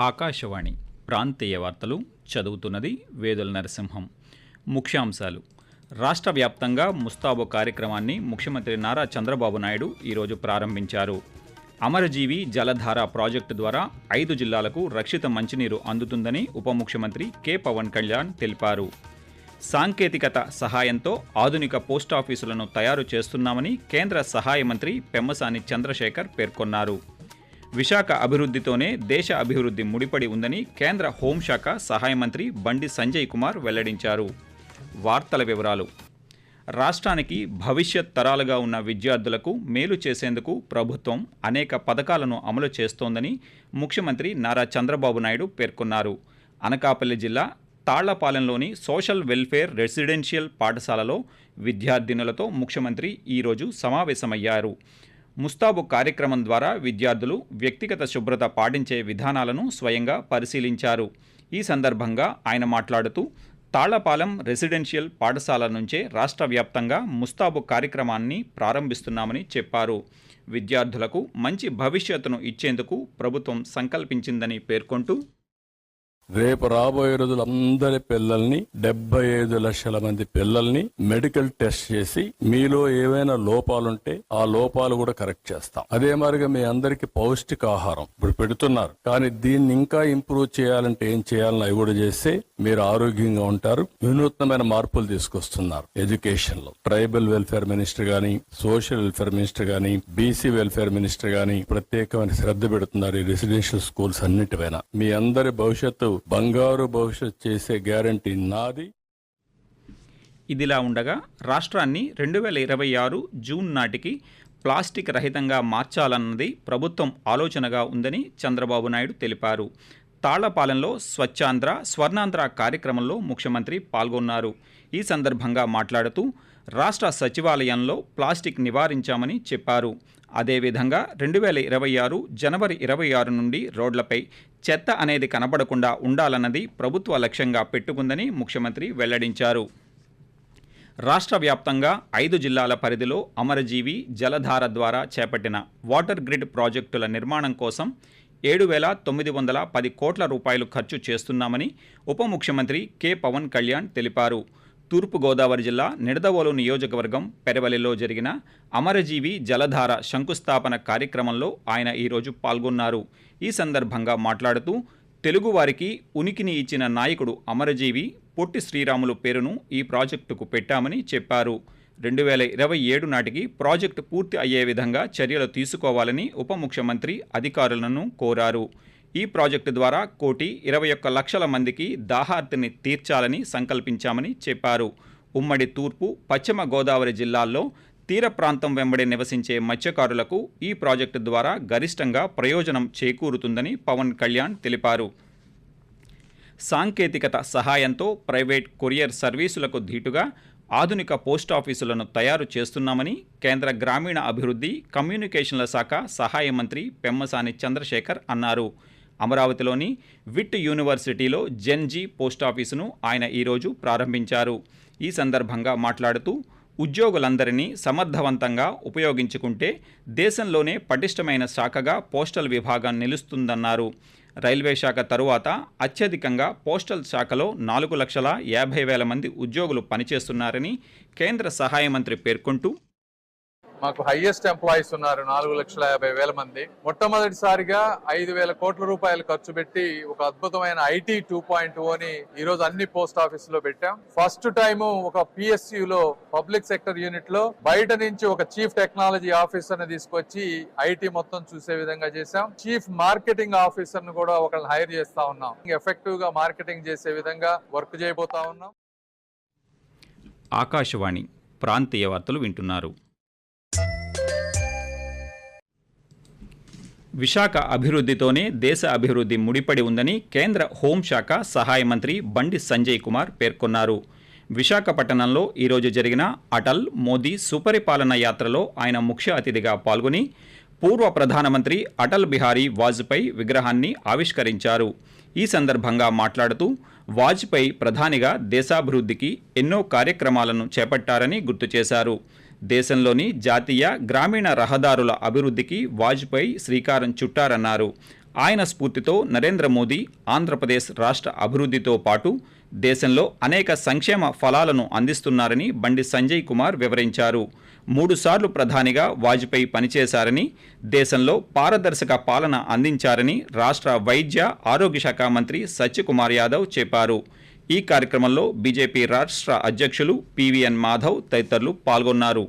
ఆకాశవాణి ప్రాంతీయ వార్తలు చదువుతున్నది వేదుల నరసింహం. ముఖ్యాంశాలు. రాష్ట్ర వ్యాప్తంగా ముస్తాబు కార్యక్రమాన్ని ముఖ్యమంత్రి నారా చంద్రబాబు నాయుడు ఈరోజు ప్రారంభించారు. అమరజీవి జలధార ప్రాజెక్టు ద్వారా ఐదు జిల్లాలకు రక్షిత మంచినీరు అందుతుందని ఉప ముఖ్యమంత్రి కె పవన్ కళ్యాణ్ తెలిపారు. సాంకేతికత సహాయంతో ఆధునిక పోస్టాఫీసులను తయారు చేస్తున్నామని కేంద్ర సహాయ మంత్రి పెమ్మసాని చంద్రశేఖర్ పేర్కొన్నారు. విశాఖ అభివృద్ధితోనే దేశ అభివృద్ధి ముడిపడి ఉందని కేంద్ర హోంశాఖ సహాయ మంత్రి బండి సంజయ్ కుమార్ వెల్లడించారు. వార్తల వివరాలు. రాష్ట్రానికి భవిష్యత్ తరాలుగా ఉన్న విద్యార్థులకు మేలు చేసేందుకు ప్రభుత్వం అనేక పథకాలను అమలు చేస్తోందని ముఖ్యమంత్రి నారా చంద్రబాబు నాయుడు పేర్కొన్నారు. అనకాపల్లి జిల్లా తాళ్ళపాలెంలోని సోషల్ వెల్ఫేర్ రెసిడెన్షియల్ పాఠశాలలో విద్యార్థినులతో ముఖ్యమంత్రి ఈరోజు సమావేశమయ్యారు. ముస్తాబు కార్యక్రమం ద్వారా విద్యార్థులు వ్యక్తిగత శుభ్రత పాటించే విధానాలను స్వయంగా పరిశీలించారు. ఈ సందర్భంగా ఆయన మాట్లాడుతూ తాళ్ళపాలెం రెసిడెన్షియల్ పాఠశాల నుంచే రాష్ట్ర వ్యాప్తంగా ముస్తాబు కార్యక్రమాన్ని ప్రారంభిస్తున్నామని చెప్పారు. విద్యార్థులకు మంచి భవిష్యత్తును ఇచ్చేందుకు ప్రభుత్వం సంకల్పించిందని పేర్కొంటూ రేపు రాబోయే రోజులు అందరి పిల్లల్ని డెబ్బై ఐదు లక్షల మంది పిల్లల్ని మెడికల్ టెస్ట్ చేసి మీలో ఏవైనా లోపాలుంటే ఆ లోపాలు కూడా కరెక్ట్ చేస్తాం. అదే మాదిరిగా మీ అందరికి పౌష్టికాహారం ఇప్పుడు పెడుతున్నారు. కానీ దీన్ని ఇంకా ఇంప్రూవ్ చేయాలంటే ఏం చేయాలని అవి కూడా చేస్తే మీరు ఆరోగ్యంగా ఉంటారు. వినూత్నమైన మార్పులు తీసుకొస్తున్నారు ఎడ్యుకేషన్లో ట్రైబల్ వెల్ఫేర్ మినిస్టర్ గాని సోషల్ వెల్ఫేర్ మినిస్టర్ గాని బీసీ వెల్ఫేర్ మినిస్టర్ గాని ప్రత్యేకమైన శ్రద్ధ పెడుతున్నారు ఈ రెసిడెన్షియల్ స్కూల్స్ అన్నిటిపైన. మీ అందరి భవిష్యత్తు బంగారు భవిష్యత్ చేసే గ్యారంటీ నాది. ఇదిలా ఉండగా రాష్ట్రాన్ని రెండు వేల ఇరవై ఆరు జూన్ నాటికి ప్లాస్టిక్ రహితంగా మార్చాలన్నది ప్రభుత్వం ఆలోచనగా ఉందని చంద్రబాబు నాయుడు తెలిపారు. తాళ్ళపాలెంలో స్వచ్ఛాంధ్ర స్వర్ణాంధ్ర కార్యక్రమంలో ముఖ్యమంత్రి పాల్గొన్నారు. ఈ సందర్భంగా మాట్లాడుతూ రాష్ట్ర సచివాలయంలో ప్లాస్టిక్ నివారించామని చెప్పారు. అదేవిధంగా రెండు వేల ఇరవై ఆరు జనవరి ఇరవై ఆరు నుండి రోడ్లపై చెత్త అనేది కనబడకుండా ఉండాలన్నది ప్రభుత్వ లక్ష్యంగా పెట్టుకుందని ముఖ్యమంత్రి వెల్లడించారు. రాష్ట్ర వ్యాప్తంగా ఐదు జిల్లాల పరిధిలో అమరజీవి జలధార ద్వారా చేపట్టిన వాటర్ గ్రిడ్ ప్రాజెక్టుల నిర్మాణం కోసం ఏడు వేల తొమ్మిది వందల పది కోట్ల రూపాయలు ఖర్చు చేస్తున్నామని ఉప ముఖ్యమంత్రి కె పవన్ కళ్యాణ్ తెలిపారు. తూర్పుగోదావరి జిల్లా నిడదవోలు నియోజకవర్గం పెరవలిలో జరిగిన అమరజీవి జలధార శంకుస్థాపన కార్యక్రమంలో ఆయన ఈరోజు పాల్గొన్నారు. ఈ సందర్భంగా మాట్లాడుతూ తెలుగువారికి ఉనికిని ఇచ్చిన నాయకుడు అమరజీవి పొట్టి శ్రీరాములు పేరును ఈ ప్రాజెక్టుకు పెట్టామని చెప్పారు. రెండు వేల ఇరవై ఏడు నాటికి ప్రాజెక్టు పూర్తి అయ్యే విధంగా చర్యలు తీసుకోవాలని ఉప ముఖ్యమంత్రి అధికారులను కోరారు. ఈ ప్రాజెక్టు ద్వారా కోటి ఇరవై ఒక్క లక్షల మందికి దాహార్తిని తీర్చాలని సంకల్పించామని చెప్పారు. ఉమ్మడి తూర్పు పశ్చిమ గోదావరి జిల్లాల్లో తీర ప్రాంతం వెంబడి నివసించే మత్స్యకారులకు ఈ ప్రాజెక్టు ద్వారా గరిష్టంగా ప్రయోజనం చేకూరుతుందని పవన్ కళ్యాణ్ తెలిపారు. సాంకేతికత సహాయంతో ప్రైవేట్ కొరియర్ సర్వీసులకు ధీటుగా ఆధునిక పోస్టాఫీసులను తయారు చేస్తున్నామని కేంద్ర గ్రామీణ అభివృద్ధి కమ్యూనికేషన్ల శాఖ సహాయ మంత్రి పెమ్మసాని చంద్రశేఖర్ అన్నారు. అమరావతిలోని విట్ యూనివర్సిటీలో జెన్జీ పోస్టాఫీసును ఆయన ఈరోజు ప్రారంభించారు. ఈ సందర్భంగా మాట్లాడుతూ ఉద్యోగులందరినీ సమర్థవంతంగా ఉపయోగించుకుంటే దేశంలోనే పటిష్టమైన శాఖగా పోస్టల్ విభాగం నిలుస్తుందన్నారు. రైల్వే శాఖ తరువాత అత్యధికంగా పోస్టల్ శాఖలో నాలుగు లక్షల యాభై వేల మంది ఉద్యోగులు పనిచేస్తున్నారని కేంద్ర సహాయ మంత్రి పేర్కొంటూ మాకు హైయెస్ట్ ఎంప్లాయీస్ ఉన్నారు నాలుగు లక్షల యాభై వేల మంది. మొట్టమొదటిసారిగా ఐదు వేల కోట్ల రూపాయలు ఖర్చు పెట్టి ఒక అద్భుతమైన ఐటీ టూ పాయింట్ ఓని ఈ రోజు అన్ని పోస్ట్ ఆఫీస్లో పెట్టాం. ఫస్ట్ టైం ఒక పిఎస్యు లో పబ్లిక్ సెక్టర్ యూనిట్లో బయట నుంచి ఒక చీఫ్ టెక్నాలజీ ఆఫీసర్ని తీసుకొచ్చి ఐటీ మొత్తం చూసే విధంగా చేశాం. చీఫ్ మార్కెటింగ్ ఆఫీసర్ను కూడా ఒకరిని హైర్ చేస్తా ఉన్నాం. ఎఫెక్టివ్గా మార్కెటింగ్ చేసే విధంగా వర్క్ చేయబోతా ఉన్నాం. ఆకాశవాణి ప్రాంతీయ వార్తలు వింటున్నారు. విశాఖ అభివృద్ధితోనే దేశ అభివృద్ధి ముడిపడి ఉందని కేంద్ర హోంశాఖ సహాయ మంత్రి బండి సంజయ్ కుమార్ పేర్కొన్నారు. విశాఖపట్టణంలో ఈరోజు జరిగిన అటల్ మోదీ సుపరిపాలన యాత్రలో ఆయన ముఖ్య అతిథిగా పాల్గొని పూర్వ ప్రధానమంత్రి అటల్ బిహారీ వాజ్పేయి విగ్రహాన్ని ఆవిష్కరించారు. ఈ సందర్భంగా మాట్లాడుతూ వాజ్పేయి ప్రధానిగా దేశాభివృద్ధికి ఎన్నో కార్యక్రమాలను చేపట్టారని గుర్తు చేశారు. దేశంలోని జాతీయ గ్రామీణ రహదారుల అభివృద్ధికి వాజ్పేయి శ్రీకారం చుట్టారన్నారు. ఆయన స్ఫూర్తితో నరేంద్ర మోదీ ఆంధ్రప్రదేశ్ రాష్ట్ర అభివృద్ధితో పాటు దేశంలో అనేక సంక్షేమ ఫలాలను అందిస్తున్నారని బండి సంజయ్ కుమార్ వివరించారు. మూడుసార్లు ప్రధానిగా వాజ్పేయి పనిచేశారని దేశంలో పారదర్శక పాలన అందించారని రాష్ట్ర వైద్య ఆరోగ్య శాఖ మంత్రి సత్యకుమార్ యాదవ్ చెప్పారు. ఈ కార్యక్రమంలో బీజేపీ రాష్ట్ర అధ్యక్షులు పివిఎన్ మాధవ్ తదితరులు పాల్గొన్నారు.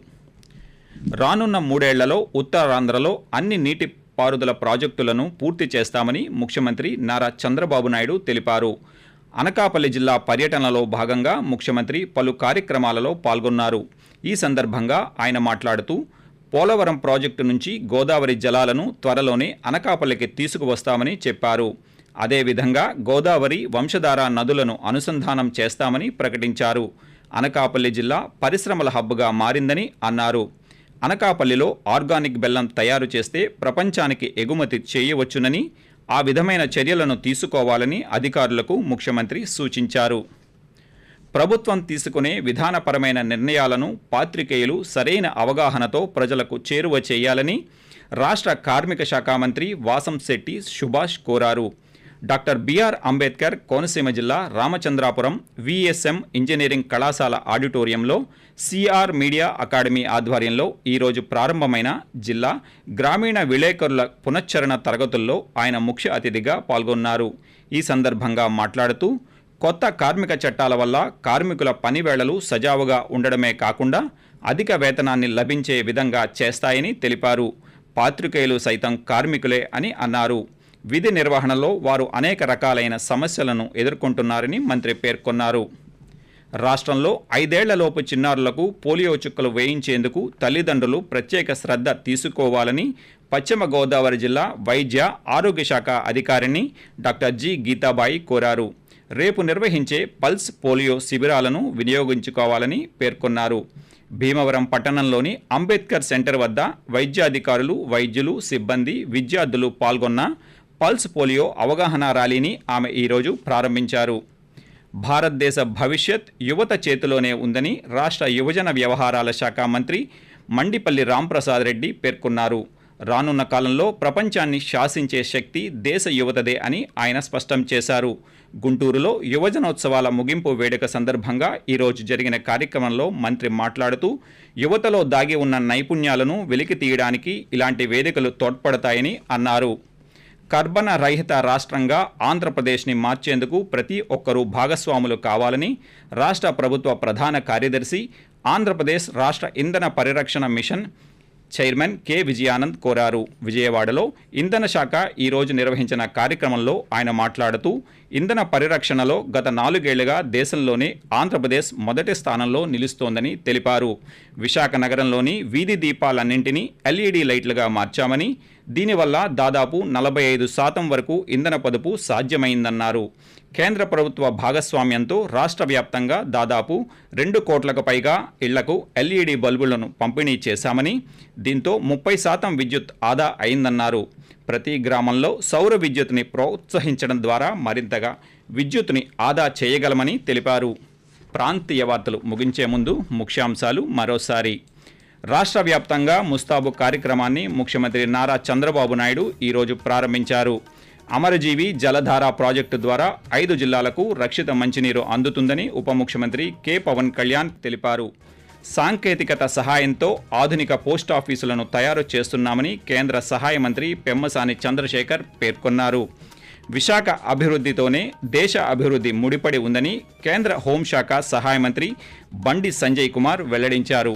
రానున్న మూడేళ్ళలో ఉత్తరాంధ్రలో అన్ని నీటి పారుదల ప్రాజెక్టులను పూర్తి చేస్తామని ముఖ్యమంత్రి నారా చంద్రబాబు నాయుడు తెలిపారు. అనకాపల్లి జిల్లా పర్యటనలో భాగంగా ముఖ్యమంత్రి పలు కార్యక్రమాలలో పాల్గొన్నారు. ఈ సందర్భంగా ఆయన మాట్లాడుతూ పోలవరం ప్రాజెక్టు నుంచి గోదావరి జలాలను త్వరలోనే అనకాపల్లికి తీసుకువస్తామని చెప్పారు. అదేవిధంగా గోదావరి వంశధార నదులను అనుసంధానం చేస్తామని ప్రకటించారు. అనకాపల్లి జిల్లా పరిశ్రమల హబ్గా మారిందని అన్నారు. అనకాపల్లిలో ఆర్గానిక్ బెల్లం తయారు చేస్తే ప్రపంచానికి ఎగుమతి చేయవచ్చునని ఆ విధమైన చర్యలను తీసుకోవాలని అధికారులకు ముఖ్యమంత్రి సూచించారు. ప్రభుత్వం తీసుకునే విధానపరమైన నిర్ణయాలను పాత్రికేయులు సరైన అవగాహనతో ప్రజలకు చేరువ చేయాలని రాష్ట్ర కార్మిక శాఖ మంత్రి వాసం శెట్టి సుభాష్ కోరారు. డాక్టర్ బిఆర్ అంబేద్కర్ కోనసీమ జిల్లా రామచంద్రాపురం విఎస్ఎం ఇంజనీరింగ్ కళాశాల ఆడిటోరియంలో సిఆర్ మీడియా అకాడమీ ఆధ్వర్యంలో ఈరోజు ప్రారంభమైన జిల్లా గ్రామీణ విలేకరుల పునశ్చరణ తరగతుల్లో ఆయన ముఖ్య అతిథిగా పాల్గొన్నారు. ఈ సందర్భంగా మాట్లాడుతూ కొత్త కార్మిక చట్టాల వల్ల కార్మికుల పనివేళలు సజావుగా ఉండడమే కాకుండా అధిక వేతనాన్ని లభించే విధంగా చేస్తాయని తెలిపారు. పాత్రికేయులు సైతం కార్మికులే అని అన్నారు. విధి నిర్వహణలో వారు అనేక రకాలైన సమస్యలను ఎదుర్కొంటున్నారని మంత్రి పేర్కొన్నారు. రాష్ట్రంలో ఐదేళ్ళలోపు చిన్నారులకు పోలియో చుక్కలు వేయించేందుకు తల్లిదండ్రులు ప్రత్యేక శ్రద్ధ తీసుకోవాలని పశ్చిమ గోదావరి జిల్లా వైద్య ఆరోగ్య శాఖ అధికారిని డాక్టర్ జి గీతాబాయి కోరారు. రేపు నిర్వహించే పల్స్ పోలియో శిబిరాలను వినియోగించుకోవాలని పేర్కొన్నారు. భీమవరం పట్టణంలోని అంబేద్కర్ సెంటర్ వద్ద వైద్యాధికారులు వైద్యులు సిబ్బంది విద్యార్థులు పాల్గొన్న పల్స్ పోలియో అవగాహన ర్యాలీని ఆమె ఈరోజు ప్రారంభించారు. భారతదేశ భవిష్యత్ యువత చేతిలోనే ఉందని రాష్ట్ర యువజన వ్యవహారాల శాఖ మంత్రి మండిపల్లి రాంప్రసాద్ రెడ్డి పేర్కొన్నారు. రానున్న కాలంలో ప్రపంచాన్ని శాసించే శక్తి దేశ యువతదే అని ఆయన స్పష్టం చేశారు. గుంటూరులో యువజనోత్సవాల ముగింపు వేడుక సందర్భంగా ఈరోజు జరిగిన కార్యక్రమంలో మంత్రి మాట్లాడుతూ యువతలో దాగి ఉన్న నైపుణ్యాలను వెలికి తీయడానికి ఇలాంటి వేదికలు తోడ్పడతాయని అన్నారు. కర్బన రహిత రాష్ట్రంగా ఆంధ్రప్రదేశ్ని మార్చేందుకు ప్రతి ఒక్కరూ భాగస్వాములు కావాలని రాష్ట్ర ప్రభుత్వ ప్రధాన కార్యదర్శి ఆంధ్రప్రదేశ్ రాష్ట్ర ఇంధన పరిరక్షణ మిషన్ చైర్మన్ కె. విజయానంద్ కోరారు. విజయవాడలో ఇంధన శాఖ ఈరోజు నిర్వహించిన కార్యక్రమంలో ఆయన మాట్లాడుతూ ఇంధన పరిరక్షణలో గత నాలుగేళ్ళుగా దేశంలోనే ఆంధ్రప్రదేశ్ మొదటి స్థానంలో నిలుస్తోందని తెలిపారు. విశాఖ నగరంలోని వీధి దీపాలన్నింటినీ ఎల్ఈడి లైట్లుగా మార్చామని దీనివల్ల దాదాపు నలభై ఐదు శాతం వరకు ఇంధన పొదుపు సాధ్యమైందన్నారు. కేంద్ర ప్రభుత్వ భాగస్వామ్యంతో రాష్ట్ర వ్యాప్తంగా దాదాపు రెండు కోట్లకు పైగా ఇళ్ళకు ఎల్ఈడి బల్బులను పంపిణీ చేశామని దీంతో ముప్పై శాతం విద్యుత్ ఆదా అయిందన్నారు. ప్రతి గ్రామంలో సౌర విద్యుత్ని ప్రోత్సహించడం ద్వారా మరింతగా విద్యుత్ని ఆదా చేయగలమని తెలిపారు. ప్రాంతీయ వార్తలు ముగించే ముందు ముఖ్యాంశాలు మరోసారి. రాష్ట్ర వ్యాప్తంగా ముస్తాబు కార్యక్రమాన్ని ముఖ్యమంత్రి నారా చంద్రబాబు నాయుడు ఈరోజు ప్రారంభించారు. అమరజీవి జలధార ప్రాజెక్టు ద్వారా ఐదు జిల్లాలకు రక్షిత మంచినీరు అందుతుందని ఉప ముఖ్యమంత్రి కె పవన్ కళ్యాణ్ తెలిపారు. సాంకేతికత సహాయంతో ఆధునిక పోస్టాఫీసులను తయారు చేస్తున్నామని కేంద్ర సహాయ మంత్రి పెమ్మసాని చంద్రశేఖర్ పేర్కొన్నారు. విశాఖ అభివృద్ధితోనే దేశ అభివృద్ధి ముడిపడి ఉందని కేంద్ర హోంశాఖ సహాయ మంత్రి బండి సంజయ్ కుమార్ వెల్లడించారు.